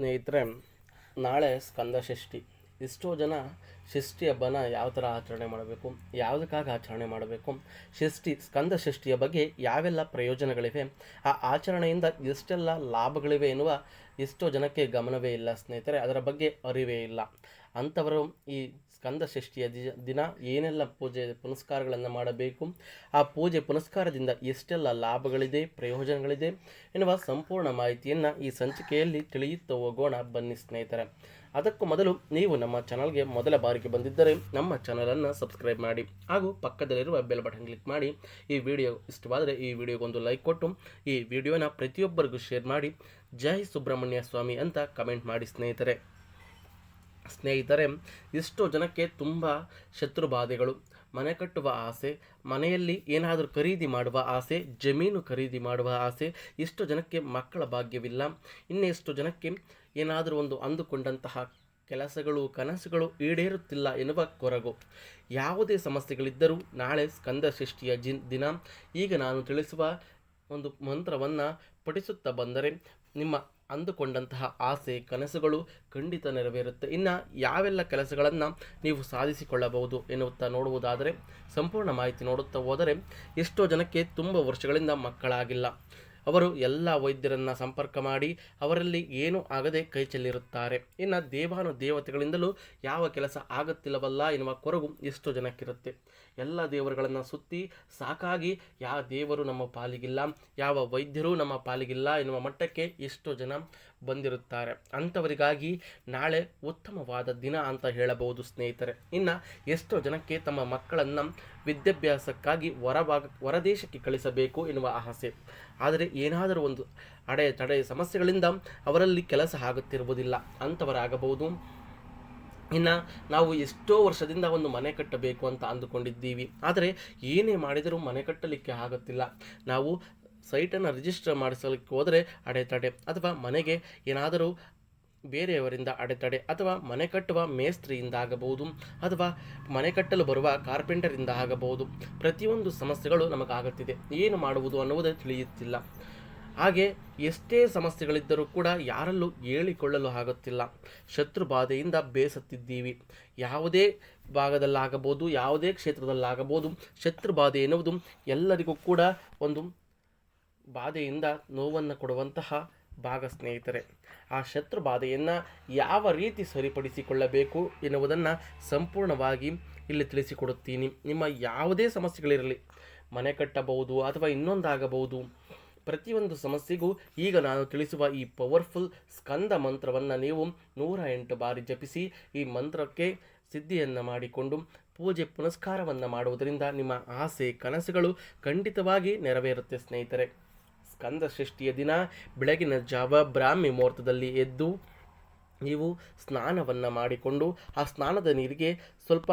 ಸ್ನೇಹಿತರೆ, ನಾಳೆ ಸ್ಕಂದ ಷಷ್ಠಿ. ಎಷ್ಟೋ ಜನ ಷಷ್ಠಿ ಹಬ್ಬನ ಯಾವ ಥರ ಆಚರಣೆ ಮಾಡಬೇಕು, ಯಾವುದಕ್ಕಾಗಿ ಆಚರಣೆ ಮಾಡಬೇಕು, ಷಷ್ಠಿ, ಸ್ಕಂದ ಷಷ್ಠಿಯ ಬಗ್ಗೆ ಯಾವೆಲ್ಲ ಪ್ರಯೋಜನಗಳಿವೆ, ಆ ಆಚರಣೆಯಿಂದ ಎಷ್ಟೆಲ್ಲ ಲಾಭಗಳಿವೆ ಎನ್ನುವ ಎಷ್ಟೋ ಜನಕ್ಕೆ ಗಮನವೇ ಇಲ್ಲ ಸ್ನೇಹಿತರೆ, ಅದರ ಬಗ್ಗೆ ಅರಿವೇ ಇಲ್ಲ. ಅಂಥವರು ಈ ಸ್ಕಂದ ಷಷ್ಠಿಯ ದಿನ ಏನೆಲ್ಲ ಪೂಜೆ ಪುನಸ್ಕಾರಗಳನ್ನು ಮಾಡಬೇಕು? ಆ ಪೂಜೆ ಪುನಸ್ಕಾರದಿಂದ ಎಷ್ಟೆಲ್ಲ ಲಾಭಗಳಿದೆ, ಪ್ರಯೋಜನಗಳಿದೆ ಎನ್ನುವ ಸಂಪೂರ್ಣ ಮಾಹಿತಿಯನ್ನು ಈ ಸಂಚಿಕೆಯಲ್ಲಿ ತಿಳಿಯುತ್ತಾ ಹೋಗೋಣ ಬನ್ನಿ ಸ್ನೇಹಿತರೆ. ಅದಕ್ಕೂ ಮೊದಲು ನೀವು ನಮ್ಮ ಚಾನಲ್ಗೆ ಮೊದಲ ಬಾರಿಗೆ ಬಂದಿದ್ದರೆ ನಮ್ಮ ಚಾನಲನ್ನು ಸಬ್ಸ್ಕ್ರೈಬ್ ಮಾಡಿ ಹಾಗೂ ಪಕ್ಕದಲ್ಲಿರುವ ಬೆಲ್ ಬಟನ್ ಕ್ಲಿಕ್ ಮಾಡಿ. ಈ ವಿಡಿಯೋ ಇಷ್ಟವಾದರೆ ಈ ವಿಡಿಯೋಗೊಂದು ಲೈಕ್ ಕೊಟ್ಟು, ಈ ವಿಡಿಯೋನ ಪ್ರತಿಯೊಬ್ಬರಿಗೂ ಶೇರ್ ಮಾಡಿ. ಜೈ ಸುಬ್ರಹ್ಮಣ್ಯ ಸ್ವಾಮಿ ಅಂತ ಕಮೆಂಟ್ ಮಾಡಿ ಸ್ನೇಹಿತರೆ. ಸ್ನೇಹಿತರೆ ಇಷ್ಟು ಜನಕ್ಕೆ ತುಂಬ ಶತ್ರುಬಾಧೆಗಳು ಮನೆ ಕಟ್ಟುವ ಆಸೆ, ಮನೆಯಲ್ಲಿ ಏನಾದರೂ ಖರೀದಿ ಮಾಡುವ ಆಸೆ, ಜಮೀನು ಖರೀದಿ ಮಾಡುವ ಆಸೆ ಇಷ್ಟು ಜನಕ್ಕೆ ಮಕ್ಕಳ ಭಾಗ್ಯವಿಲ್ಲ. ಇನ್ನೆಷ್ಟು ಜನಕ್ಕೆ ಏನಾದರೂ ಒಂದು ಅಂದುಕೊಂಡಂತಹ ಕೆಲಸಗಳು, ಕನಸುಗಳು ಈಡೇರುತ್ತಿಲ್ಲ ಎನ್ನುವ ಕೊರಗು. ಯಾವುದೇ ಸಮಸ್ಯೆಗಳಿದ್ದರೂ ನಾಳೆ ಸ್ಕಂದ ಸೃಷ್ಟಿಯ ಜಿನ್ ದಿನ. ಈಗ ನಾನು ತಿಳಿಸುವ ಒಂದು ಮಂತ್ರವನ್ನು ಪಠಿಸುತ್ತಾ ಬಂದರೆ, ನಿಮ್ಮ ಅಂದುಕೊಂಡಂತಹ ಆಸೆ, ಕನಸುಗಳು ಖಂಡಿತ ನೆರವೇರುತ್ತೆ. ಇನ್ನು ಯಾವೆಲ್ಲ ಕೆಲಸಗಳನ್ನು ನೀವು ಸಾಧಿಸಿಕೊಳ್ಳಬಹುದು ಎನ್ನುತ್ತಾ ನೋಡುವುದಾದರೆ, ಸಂಪೂರ್ಣ ಮಾಹಿತಿ ನೋಡುತ್ತಾ ಹೋದರೆ, ಎಷ್ಟೋ ಜನಕ್ಕೆ ತುಂಬ ವರ್ಷಗಳಿಂದ ಮಕ್ಕಳಾಗಿಲ್ಲ. ಅವರು ಎಲ್ಲ ವೈದ್ಯರನ್ನು ಸಂಪರ್ಕ ಮಾಡಿ, ಅವರಲ್ಲಿ ಏನೂ ಆಗದೆ ಕೈ ಚೆಲ್ಲಿರುತ್ತಾರೆ. ಇನ್ನು ದೇವಾನು ದೇವತೆಗಳಿಂದಲೂ ಯಾವ ಕೆಲಸ ಆಗುತ್ತಿಲ್ಲವಲ್ಲ ಎನ್ನುವ ಕೊರಗು ಎಷ್ಟೋ ಜನಕ್ಕಿರುತ್ತೆ. ಎಲ್ಲ ದೇವರುಗಳನ್ನು ಸುತ್ತಿ ಸಾಕಾಗಿ ಯಾವ ದೇವರು ನಮ್ಮ ಪಾಲಿಗಿಲ್ಲ, ಯಾವ ವೈದ್ಯರು ನಮ್ಮ ಪಾಲಿಗಿಲ್ಲ ಎನ್ನುವ ಮಟ್ಟಕ್ಕೆ ಎಷ್ಟೋ ಜನ ಬಂದಿರುತ್ತಾರೆ. ಅಂಥವರಿಗಾಗಿ ನಾಳೆ ಉತ್ತಮವಾದ ದಿನ ಅಂತ ಹೇಳಬಹುದು ಸ್ನೇಹಿತರೆ. ಇನ್ನು ಎಷ್ಟೋ ಜನಕ್ಕೆ ತಮ್ಮ ಮಕ್ಕಳನ್ನು ವಿದ್ಯಾಭ್ಯಾಸಕ್ಕಾಗಿ ಹೊರಭಾಗ, ಹೊರದೇಶಕ್ಕೆ ಕಳಿಸಬೇಕು ಎನ್ನುವ ಆಸೆ. ಆದರೆ ಏನಾದರೂ ಒಂದು ಅಡೆ ತಡೆ ಸಮಸ್ಯೆಗಳಿಂದ ಅವರಲ್ಲಿ ಕೆಲಸ ಆಗುತ್ತಿರುವುದಿಲ್ಲ. ಅಂಥವರಾಗಬಹುದು. ಇನ್ನು ನಾವು ಎಷ್ಟೋ ವರ್ಷದಿಂದ ಒಂದು ಮನೆ ಕಟ್ಟಬೇಕು ಅಂತ ಅಂದುಕೊಂಡಿದ್ದೀವಿ. ಆದರೆ ಏನೇ ಮಾಡಿದರೂ ಮನೆ ಕಟ್ಟಲಿಕ್ಕೆ ಆಗುತ್ತಿಲ್ಲ. ನಾವು ಸೈಟನ್ನು ರಿಜಿಸ್ಟರ್ ಮಾಡಿಸಲಿಕ್ಕೆ ಹೋದರೆ ಅಡೆತಡೆ, ಅಥವಾ ಮನೆಗೆ ಏನಾದರೂ ಬೇರೆಯವರಿಂದ ಅಡೆತಡೆ, ಅಥವಾ ಮನೆ ಕಟ್ಟುವ ಮೇಸ್ತ್ರಿಯಿಂದ ಆಗಬಹುದು, ಅಥವಾ ಮನೆ ಕಟ್ಟಲು ಬರುವ ಕಾರ್ಪೆಂಟರಿಂದ ಆಗಬಹುದು. ಪ್ರತಿಯೊಂದು ಸಮಸ್ಯೆಗಳು ನಮಗಾಗುತ್ತಿದೆ. ಏನು ಮಾಡುವುದು ಅನ್ನುವುದೇ ತಿಳಿಯುತ್ತಿಲ್ಲ. ಹಾಗೆ ಎಷ್ಟೇ ಸಮಸ್ಯೆಗಳಿದ್ದರೂ ಕೂಡ ಯಾರಲ್ಲೂ ಹೇಳಿಕೊಳ್ಳಲು ಆಗುತ್ತಿಲ್ಲ. ಶತ್ರು ಬಾಧೆಯಿಂದ ಬೇಸತ್ತಿದ್ದೀವಿ. ಯಾವುದೇ ಭಾಗದಲ್ಲಾಗಬಹುದು, ಯಾವುದೇ ಕ್ಷೇತ್ರದಲ್ಲಾಗಬಹುದು, ಶತ್ರು ಬಾಧೆ ಎನ್ನುವುದು ಎಲ್ಲರಿಗೂ ಕೂಡ ಒಂದು ಬಾಧೆಯಿಂದ ನೋವನ್ನು ಕೊಡುವಂತಹ ಭಾಗ ಸ್ನೇಹಿತರೆ. ಆ ಶತ್ರು ಬಾಧೆಯನ್ನು ಯಾವ ರೀತಿ ಸರಿಪಡಿಸಿಕೊಳ್ಳಬೇಕು ಎನ್ನುವುದನ್ನು ಸಂಪೂರ್ಣವಾಗಿ ಇಲ್ಲಿ ತಿಳಿಸಿಕೊಡುತ್ತೀನಿ. ನಿಮ್ಮ ಯಾವುದೇ ಸಮಸ್ಯೆಗಳಿರಲಿ, ಮನೆ ಕಟ್ಟಬಹುದು ಅಥವಾ ಇನ್ನೊಂದಾಗಬಹುದು ಪ್ರತಿಯೊಂದು ಸಮಸ್ಯೆಗೂ ಈಗ ನಾನು ತಿಳಿಸುವ ಈ ಪವರ್ಫುಲ್ ಸ್ಕಂದ ಮಂತ್ರವನ್ನು ನೀವು ನೂರ ಎಂಟು ಬಾರಿ ಜಪಿಸಿ ಈ ಮಂತ್ರಕ್ಕೆ ಸಿದ್ಧಿಯನ್ನು ಮಾಡಿಕೊಂಡು ಪೂಜೆ ಪುನಸ್ಕಾರವನ್ನು ಮಾಡುವುದರಿಂದ ನಿಮ್ಮ ಆಸೆ, ಕನಸುಗಳು ಖಂಡಿತವಾಗಿ ನೆರವೇರುತ್ತೆ ಸ್ನೇಹಿತರೆ. ಸ್ಕಂದ ಸೃಷ್ಟಿಯ ದಿನ, ಬೆಳಗಿನ ಜಾವ, ಬ್ರಾಹ್ಮಿ ಮುಹೂರ್ತದಲ್ಲಿ ಎದ್ದು ನೀವು ಸ್ನಾನವನ್ನು ಮಾಡಿಕೊಂಡು ಆ ಸ್ನಾನದ ನೀರಿಗೆ ಸ್ವಲ್ಪ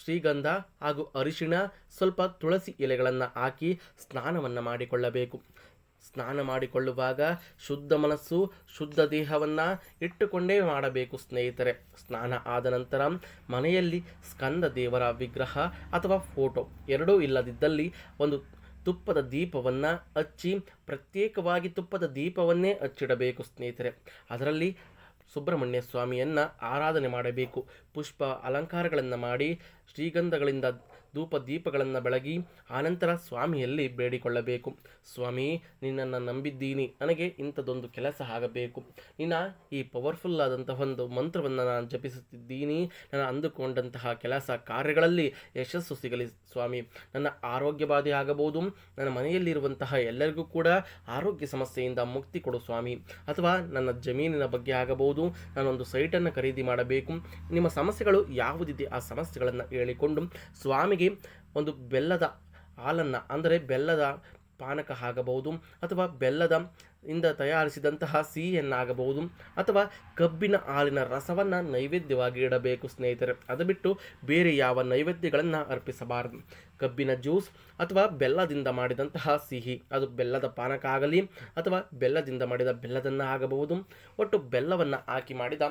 ಶ್ರೀಗಂಧ ಹಾಗೂ ಅರಿಶಿಣ ಸ್ವಲ್ಪ ತುಳಸಿ ಎಲೆಗಳನ್ನು ಹಾಕಿ ಸ್ನಾನವನ್ನು ಮಾಡಿಕೊಳ್ಳಬೇಕು. ಸ್ನಾನ ಮಾಡಿಕೊಳ್ಳುವಾಗ ಶುದ್ಧ ಮನಸ್ಸು, ಶುದ್ಧ ದೇಹವನ್ನು ಇಟ್ಟುಕೊಂಡೇ ಮಾಡಬೇಕು ಸ್ನೇಹಿತರೆ. ಸ್ನಾನ ಆದ ನಂತರ ಮನೆಯಲ್ಲಿ ಸ್ಕಂದ ದೇವರ ವಿಗ್ರಹ ಅಥವಾ ಫೋಟೋ ಎರಡೂ ಇಲ್ಲದಿದ್ದಲ್ಲಿ ಒಂದು ತುಪ್ಪದ ದೀಪವನ್ನು ಹಚ್ಚಿ ಪ್ರತ್ಯೇಕವಾಗಿ ತುಪ್ಪದ ದೀಪವನ್ನೇ ಹಚ್ಚಿಡಬೇಕು ಸ್ನೇಹಿತರೆ. ಅದರಲ್ಲಿ ಸುಬ್ರಹ್ಮಣ್ಯ ಸ್ವಾಮಿಯನ್ನು ಆರಾಧನೆ ಮಾಡಬೇಕು. ಪುಷ್ಪ ಅಲಂಕಾರಗಳನ್ನು ಮಾಡಿ ಶ್ರೀಗಂಧಗಳಿಂದ ಧೂಪ ದೀಪಗಳನ್ನು ಬೆಳಗಿ ಆನಂತರ ಸ್ವಾಮಿಯಲ್ಲಿ ಬೇಡಿಕೊಳ್ಳಬೇಕು. ಸ್ವಾಮಿ, ನಿನ್ನನ್ನು ನಂಬಿದ್ದೀನಿ. ನನಗೆ ಇಂಥದ್ದೊಂದು ಕೆಲಸ ಆಗಬೇಕು. ನಿನ್ನ ಈ ಪವರ್ಫುಲ್ ಆದಂತಹ ಒಂದು ಮಂತ್ರವನ್ನು ನಾನು ಜಪಿಸುತ್ತಿದ್ದೀನಿ. ನಾನು ಅಂದುಕೊಂಡಂತಹ ಕೆಲಸ ಕಾರ್ಯಗಳಲ್ಲಿ ಯಶಸ್ಸು ಸಿಗಲಿ ಸ್ವಾಮಿ. ನನ್ನ ಆರೋಗ್ಯ ಬಾಧೆ ಆಗಬಹುದು. ನನ್ನ ಮನೆಯಲ್ಲಿರುವಂತಹ ಎಲ್ಲರಿಗೂ ಕೂಡ ಆರೋಗ್ಯ ಸಮಸ್ಯೆಯಿಂದ ಮುಕ್ತಿ ಕೊಡು ಸ್ವಾಮಿ. ಅಥವಾ ನನ್ನ ಜಮೀನಿನ ಬಗ್ಗೆ ಆಗಬಹುದು. ನಾನೊಂದು ಸೈಟನ್ನು ಖರೀದಿ ಮಾಡಬೇಕು. ನಿಮ್ಮ ಸಮಸ್ಯೆಗಳು ಯಾವುದಿದೆ ಆ ಸಮಸ್ಯೆಗಳನ್ನು ಹೇಳಿಕೊಂಡು ಸ್ವಾಮಿಗೆ ಒಂದು ಬೆಲ್ಲದ ಹಾಲನ್ನು, ಅಂದರೆ ಬೆಲ್ಲದ ಪಾನಕ ಆಗಬಹುದು ಅಥವಾ ಬೆಲ್ಲದ ಇಂದ ತಯಾರಿಸಿದಂತಹ ಸಿಹಿಯನ್ನಾಗಬಹುದು, ಅಥವಾ ಕಬ್ಬಿನ ಹಾಲಿನ ರಸವನ್ನು ನೈವೇದ್ಯವಾಗಿ ಇಡಬೇಕು ಸ್ನೇಹಿತರೆ. ಅದು ಬಿಟ್ಟು ಬೇರೆ ಯಾವ ನೈವೇದ್ಯಗಳನ್ನು ಅರ್ಪಿಸಬಾರದು. ಕಬ್ಬಿನ ಜ್ಯೂಸ್ ಅಥವಾ ಬೆಲ್ಲದಿಂದ ಮಾಡಿದಂತಹ ಸಿಹಿ, ಅದು ಬೆಲ್ಲದ ಪಾನಕ ಆಗಲಿ ಅಥವಾ ಬೆಲ್ಲದಿಂದ ಮಾಡಿದ ಬೆಲ್ಲದನ್ನು ಆಗಬಹುದು. ಒಟ್ಟು ಬೆಲ್ಲವನ್ನು ಹಾಕಿ ಮಾಡಿದ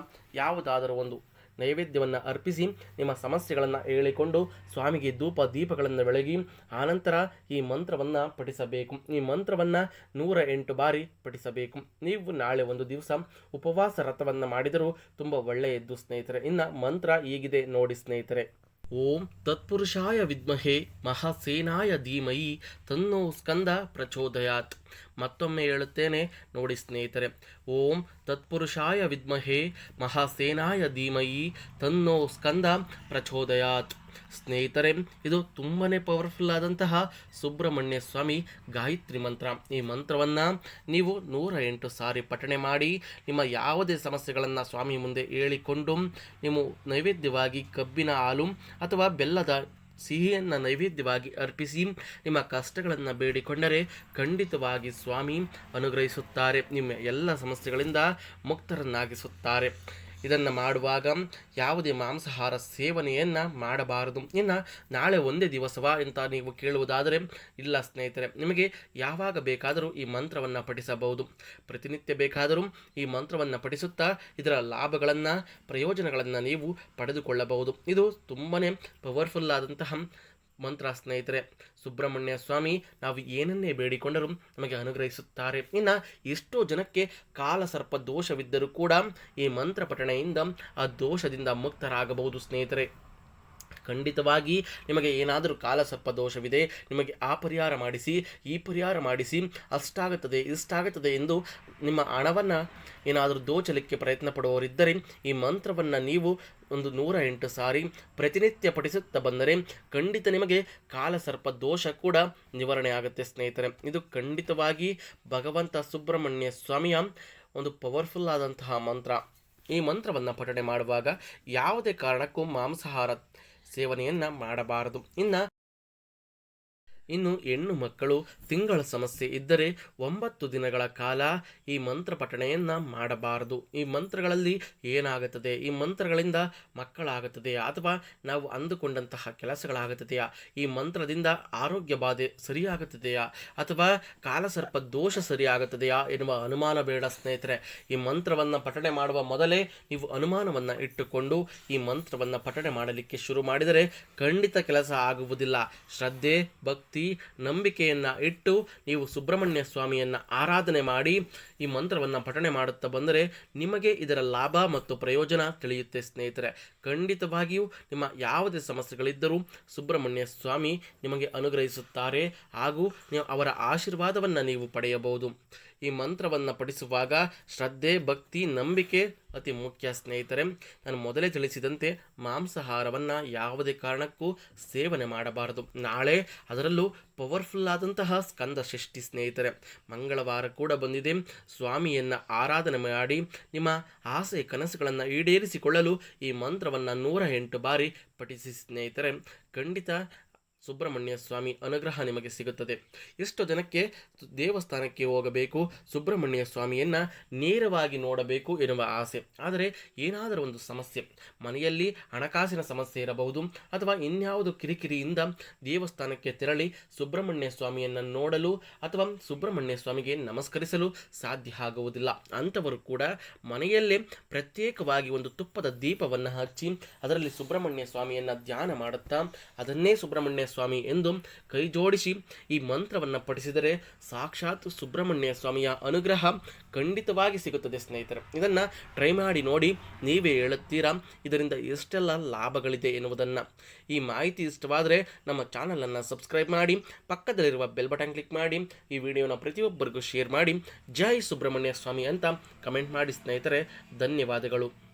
ಯಾವುದಾದರೂ ಒಂದು ನೈವೇದ್ಯವನ್ನು ಅರ್ಪಿಸಿ ನಿಮ್ಮ ಸಮಸ್ಯೆಗಳನ್ನು ಹೇಳಿಕೊಂಡು ಸ್ವಾಮಿಗೆ ಧೂಪ ದೀಪಗಳನ್ನು ಬೆಳಗಿ ಆನಂತರ ಈ ಮಂತ್ರವನ್ನು ಪಠಿಸಬೇಕು. ಈ ಮಂತ್ರವನ್ನು ನೂರ ಎಂಟು ಬಾರಿ ಪಠಿಸಬೇಕು. ನೀವು ನಾಳೆ ಒಂದು ದಿವಸ ಉಪವಾಸ ರಥವನ್ನು ಮಾಡಿದರೂ ತುಂಬ ಒಳ್ಳೆಯದ್ದು ಸ್ನೇಹಿತರೆ. ಇನ್ನು ಮಂತ್ರ ಹೀಗಿದೆ ನೋಡಿ ಸ್ನೇಹಿತರೆ. ಓಂ ತತ್ಪುರುಷಾಯ ವಿದ್ಮಹೆ ಮಹಾಸೇನಾಯ ಧೀಮಯಿ ತನ್ನೋ ಸ್ಕಂದ ಪ್ರಚೋದಯಾತ್. ಮತ್ತೊಮ್ಮೆ ಹೇಳುತ್ತೇನೆ, ನೋಡಿ ಸ್ನೇಹಿತರೆ, ಓಂ ತತ್ಪುರುಷಾಯ ವಿದ್ಮಹೆ ಮಹಾಸೇನಾಯ ಧೀಮಯಿ ತನ್ನೋ ಸ್ಕಂದ ಪ್ರಚೋದಯಾತ್. ಸ್ನೇಹಿತರೆ, ಇದು ತುಂಬಾ ಪವರ್ಫುಲ್ ಆದಂತಹ ಸುಬ್ರಹ್ಮಣ್ಯ ಸ್ವಾಮಿ ಗಾಯತ್ರಿ ಮಂತ್ರ. ಈ ಮಂತ್ರವನ್ನು ನೀವು ನೂರ ಎಂಟು ಸಾರಿ ಪಠಣೆ ಮಾಡಿ, ನಿಮ್ಮ ಯಾವುದೇ ಸಮಸ್ಯೆಗಳನ್ನು ಸ್ವಾಮಿ ಮುಂದೆ ಹೇಳಿಕೊಂಡು, ನೀವು ನೈವೇದ್ಯವಾಗಿ ಕಬ್ಬಿನ ಹಾಲು ಅಥವಾ ಬೆಲ್ಲದ ಸಿಹಿಯನ್ನು ನೈವೇದ್ಯವಾಗಿ ಅರ್ಪಿಸಿ, ನಿಮ್ಮ ಕಷ್ಟಗಳನ್ನು ಬೇಡಿಕೊಂಡರೆ ಖಂಡಿತವಾಗಿ ಸ್ವಾಮಿ ಅನುಗ್ರಹಿಸುತ್ತಾರೆ. ನಿಮ್ಮ ಎಲ್ಲ ಸಮಸ್ಯೆಗಳಿಂದ ಮುಕ್ತರನ್ನಾಗಿಸುತ್ತಾರೆ. ಇದನ್ನು ಮಾಡುವಾಗ ಯಾವುದೇ ಮಾಂಸಾಹಾರ ಸೇವನೆಯನ್ನು ಮಾಡಬಾರದು. ಇನ್ನು ನಾಳೆ ಒಂದೇ ದಿವಸವಾ ಅಂತ ನೀವು ಕೇಳುವುದಾದರೆ, ಇಲ್ಲ ಸ್ನೇಹಿತರೆ, ನಿಮಗೆ ಯಾವಾಗ ಬೇಕಾದರೂ ಈ ಮಂತ್ರವನ್ನು ಪಠಿಸಬಹುದು. ಪ್ರತಿನಿತ್ಯ ಬೇಕಾದರೂ ಈ ಮಂತ್ರವನ್ನು ಪಠಿಸುತ್ತಾ ಇದರ ಲಾಭಗಳನ್ನು, ಪ್ರಯೋಜನಗಳನ್ನು ನೀವು ಪಡೆದುಕೊಳ್ಳಬಹುದು. ಇದು ತುಂಬಾ ಪವರ್ಫುಲ್ ಆದಂತಹ ಮಂತ್ರ ಸ್ನೇಹಿತರೆ, ಸುಬ್ರಹ್ಮಣ್ಯ ಸ್ವಾಮಿ, ನಾವು ಏನನ್ನೇ ಬೇಡಿಕೊಂಡರೂ ನಮಗೆ ಅನುಗ್ರಹಿಸುತ್ತಾರೆ. ಇನ್ನು ಎಷ್ಟೋ ಜನಕ್ಕೆ ಕಾಲಸರ್ಪ ದೋಷವಿದ್ದರೂ ಕೂಡ ಈ ಮಂತ್ರ ಪಠಣೆಯಿಂದ ಆ ದೋಷದಿಂದ ಮುಕ್ತರಾಗಬಹುದು ಸ್ನೇಹಿತರೆ. ಖಂಡಿತವಾಗಿ ನಿಮಗೆ ಏನಾದರೂ ಕಾಲಸರ್ಪ ದೋಷವಿದೆ, ನಿಮಗೆ ಆ ಪರಿಹಾರ ಮಾಡಿಸಿ, ಈ ಪರಿಹಾರ ಮಾಡಿಸಿ, ಅಷ್ಟಾಗುತ್ತದೆ, ಇಷ್ಟಾಗುತ್ತದೆ ಎಂದು ನಿಮ್ಮ ಹಣವನ್ನು ಏನಾದರೂ ದೋಚಲಿಕ್ಕೆ ಪ್ರಯತ್ನ ಪಡುವವರಿದ್ದರೆ ಈ ಮಂತ್ರವನ್ನು ನೀವು ಒಂದು ನೂರ ಎಂಟು ಸಾರಿ ಪ್ರತಿನಿತ್ಯ ಪಠಿಸುತ್ತಾ ಬಂದರೆ ಖಂಡಿತ ನಿಮಗೆ ಕಾಲಸರ್ಪ ದೋಷ ಕೂಡ ನಿವಾರಣೆ ಆಗುತ್ತೆ ಸ್ನೇಹಿತರೆ. ಇದು ಖಂಡಿತವಾಗಿ ಭಗವಂತ ಸುಬ್ರಹ್ಮಣ್ಯ ಸ್ವಾಮಿಯ ಒಂದು ಪವರ್ಫುಲ್ ಆದಂತಹ ಮಂತ್ರ. ಈ ಮಂತ್ರವನ್ನು ಪಠಣೆ ಮಾಡುವಾಗ ಯಾವುದೇ ಕಾರಣಕ್ಕೂ ಮಾಂಸಾಹಾರ ಸೇವನೆಯನ್ನು ಮಾಡಬಾರದು. ಇನ್ನು ಇನ್ನು ಹೆಣ್ಣು ಮಕ್ಕಳು ತಿಂಗಳ ಸಮಸ್ಯೆ ಇದ್ದರೆ ಒಂಬತ್ತು ದಿನಗಳ ಕಾಲ ಈ ಮಂತ್ರ ಪಠಣೆಯನ್ನು ಮಾಡಬಾರದು. ಈ ಮಂತ್ರಗಳಲ್ಲಿ ಏನಾಗುತ್ತದೆ? ಈ ಮಂತ್ರಗಳಿಂದ ಮಕ್ಕಳಾಗುತ್ತದೆಯಾ? ಅಥವಾ ನಾವು ಅಂದುಕೊಂಡಂತಹ ಕೆಲಸಗಳಾಗುತ್ತದೆಯಾ? ಈ ಮಂತ್ರದಿಂದ ಆರೋಗ್ಯ ಬಾಧೆ ಸರಿಯಾಗುತ್ತದೆಯಾ? ಅಥವಾ ಕಾಲಸರ್ಪ ದೋಷ ಸರಿಯಾಗುತ್ತದೆಯಾ ಎನ್ನುವ ಅನುಮಾನ ಬೇಡ ಸ್ನೇಹಿತರೆ. ಈ ಮಂತ್ರವನ್ನು ಪಠಣೆ ಮಾಡುವ ಮೊದಲೇ ನೀವು ಅನುಮಾನವನ್ನು ಇಟ್ಟುಕೊಂಡು ಈ ಮಂತ್ರವನ್ನು ಪಠಣೆ ಮಾಡಲಿಕ್ಕೆ ಶುರು ಮಾಡಿದರೆ ಖಂಡಿತ ಕೆಲಸ ಆಗುವುದಿಲ್ಲ. ಶ್ರದ್ಧೆ, ಭಕ್ತಿ ನಂಬಿಕೆಯನ್ನು ಇಟ್ಟು ನೀವು ಸುಬ್ರಹ್ಮಣ್ಯ ಸ್ವಾಮಿಯನ್ನು ಆರಾಧನೆ ಮಾಡಿ, ಈ ಮಂತ್ರವನ್ನು ಪಠಣೆ ಮಾಡುತ್ತಾ ಬಂದರೆ ನಿಮಗೆ ಇದರ ಲಾಭ ಮತ್ತು ಪ್ರಯೋಜನ ತಿಳಿಯುತ್ತೆ ಸ್ನೇಹಿತರೆ. ಖಂಡಿತವಾಗಿಯೂ ನಿಮ್ಮ ಯಾವುದೇ ಸಮಸ್ಯೆಗಳಿದ್ದರೂ ಸುಬ್ರಹ್ಮಣ್ಯ ಸ್ವಾಮಿ ನಿಮಗೆ ಅನುಗ್ರಹಿಸುತ್ತಾರೆ ಹಾಗೂ ನೀವು ಅವರ ಆಶೀರ್ವಾದವನ್ನು ನೀವು ಪಡೆಯಬಹುದು. ಈ ಮಂತ್ರವನ್ನು ಪಠಿಸುವಾಗ ಶ್ರದ್ಧೆ, ಭಕ್ತಿ, ನಂಬಿಕೆ ಅತಿ ಮುಖ್ಯ ಸ್ನೇಹಿತರೆ. ನಾನು ಮೊದಲೇ ತಿಳಿಸಿದಂತೆ ಮಾಂಸಾಹಾರವನ್ನು ಯಾವುದೇ ಕಾರಣಕ್ಕೂ ಸೇವನೆ ಮಾಡಬಾರದು. ನಾಳೆ ಅದರಲ್ಲೂ ಪವರ್ಫುಲ್ ಆದಂತಹ ಸ್ಕಂದ ಷಷ್ಠಿ ಸ್ನೇಹಿತರೆ. ಮಂಗಳವಾರ ಕೂಡ ಬಂದಿದೆ. ಸ್ವಾಮಿಯನ್ನು ಆರಾಧನೆ ಮಾಡಿ ನಿಮ್ಮ ಆಸೆ ಕನಸುಗಳನ್ನು ಈಡೇರಿಸಿಕೊಳ್ಳಲು ಈ ಮಂತ್ರವನ್ನು ನೂರ ಎಂಟು ಬಾರಿ ಪಠಿಸಿ ಸ್ನೇಹಿತರೆ. ಖಂಡಿತ ಸುಬ್ರಹ್ಮಣ್ಯ ಸ್ವಾಮಿ ಅನುಗ್ರಹ ನಿಮಗೆ ಸಿಗುತ್ತದೆ. ಎಷ್ಟು ಜನಕ್ಕೆ ದೇವಸ್ಥಾನಕ್ಕೆ ಹೋಗಬೇಕು, ಸುಬ್ರಹ್ಮಣ್ಯ ಸ್ವಾಮಿಯನ್ನು ನೇರವಾಗಿ ನೋಡಬೇಕು ಎನ್ನುವ ಆಸೆ. ಆದರೆ ಏನಾದರೂ ಒಂದು ಸಮಸ್ಯೆ. ಮನೆಯಲ್ಲಿ ಹಣಕಾಸಿನ ಸಮಸ್ಯೆ ಇರಬಹುದು, ಅಥವಾ ಇನ್ಯಾವುದು ಕಿರಿಕಿರಿಯಿಂದ ದೇವಸ್ಥಾನಕ್ಕೆ ತೆರಳಿ ಸುಬ್ರಹ್ಮಣ್ಯ ಸ್ವಾಮಿಯನ್ನು ನೋಡಲು, ಅಥವಾ ಸುಬ್ರಹ್ಮಣ್ಯ ಸ್ವಾಮಿಗೆ ನಮಸ್ಕರಿಸಲು ಸಾಧ್ಯ ಆಗುವುದಿಲ್ಲ. ಅಂಥವರು ಕೂಡ ಮನೆಯಲ್ಲೇ ಪ್ರತ್ಯೇಕವಾಗಿ ಒಂದು ತುಪ್ಪದ ದೀಪವನ್ನು ಹಚ್ಚಿ, ಅದರಲ್ಲಿ ಸುಬ್ರಹ್ಮಣ್ಯ ಸ್ವಾಮಿಯನ್ನು ಧ್ಯಾನ ಮಾಡುತ್ತಾ, ಅದನ್ನೇ ಸುಬ್ರಹ್ಮಣ್ಯ ಸ್ವಾಮಿ ಎಂದು ಕೈ ಜೋಡಿಸಿ ಈ ಮಂತ್ರವನ್ನು ಪಠಿಸಿದರೆ ಸಾಕ್ಷಾತ್ ಸುಬ್ರಹ್ಮಣ್ಯ ಸ್ವಾಮಿಯ ಅನುಗ್ರಹ ಖಂಡಿತವಾಗಿ ಸಿಗುತ್ತದೆ, ಸ್ನೇಹಿತರೆ. ಇದನ್ನು ಟ್ರೈ ಮಾಡಿ ನೋಡಿ ನೀವೇ ಹೇಳುತ್ತೀರಾ? ಇದರಿಂದ ಎಷ್ಟೆಲ್ಲ ಲಾಭಗಳಿದೆ ಎನ್ನುವುದನ್ನು. ಈ ಮಾಹಿತಿ ಇಷ್ಟವಾದರೆ ನಮ್ಮ ಚಾನಲನ್ನು ಸಬ್ಸ್ಕ್ರೈಬ್ ಮಾಡಿ, ಪಕ್ಕದಲ್ಲಿರುವ ಬೆಲ್ ಬಟನ್ ಕ್ಲಿಕ್ ಮಾಡಿ, ಈ ವಿಡಿಯೋನ ಪ್ರತಿಯೊಬ್ಬರಿಗೂ ಶೇರ್ ಮಾಡಿ. ಜೈ ಸುಬ್ರಹ್ಮಣ್ಯ ಸ್ವಾಮಿ ಅಂತ ಕಮೆಂಟ್ ಮಾಡಿ, ಸ್ನೇಹಿತರೆ. ಧನ್ಯವಾದಗಳು.